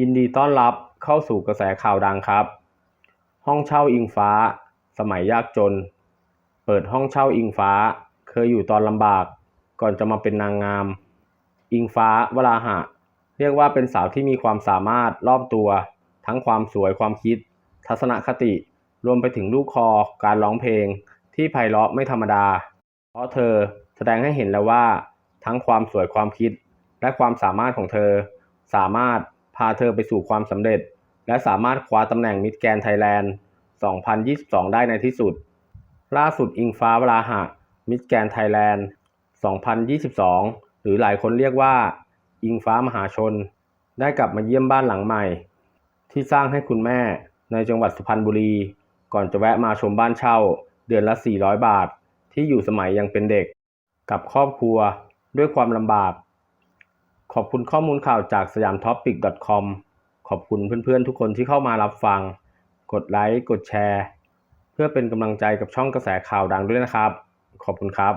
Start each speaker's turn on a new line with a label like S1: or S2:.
S1: ยินดีต้อนรับเข้าสู่กระแสข่าวดังครับ ห้องเช่าอิงฟ้า สมัยยากจน เปิดห้องเช่าอิงฟ้า เคยอยู่ตอนลำบาก ก่อนจะมาเป็นนางงาม อิงฟ้าวราหะ เรียกว่าเป็นสาวที่มีความสามารถรอบตัว ทั้งความสวยความคิด ทัศนคติ รวมไปถึงลูกคอการร้องเพลง ที่ไพเราะไม่ธรรมดา เพราะเธอแสดงให้เห็นแล้วว่า ทั้งความสวยความคิด และความสามารถของเธอ สามารถ พาเธอไปสู่ความสำเร็จ และสามารถคว้าตำแหน่งมิ s แกนไทยแลนด์ 2022 ได้ในที่สุด ล่าสุดอิงฟ้าวราหะมิ s แกนไทยแลนด์ 2022 หรือหลายคนเรียกว่า อิงฟ้ามหาชน ได้กลับมาเยี่ยมบ้านหลังใหม่ ที่สร้างให้คุณแม่ในจังหวัดสุพรรณบุรี ก่อนจะแวะมาชมบ้านเช่า เดือนละ 400 บาท ที่อยู่สมัยยังเป็นเด็ก กับครอบครัวด้วยความลำบาก อบคุณข้อมูลข่าวจากสยามท็อปิก .com ขอบคุณเพื่อนๆทุกคนที่เข้ามารับฟัง กดไลค์ กดแชร์ เพื่อเป็นกำลังใจกับช่องกระแสข่าวดังด้วยนะครับ ขอบคุณครับ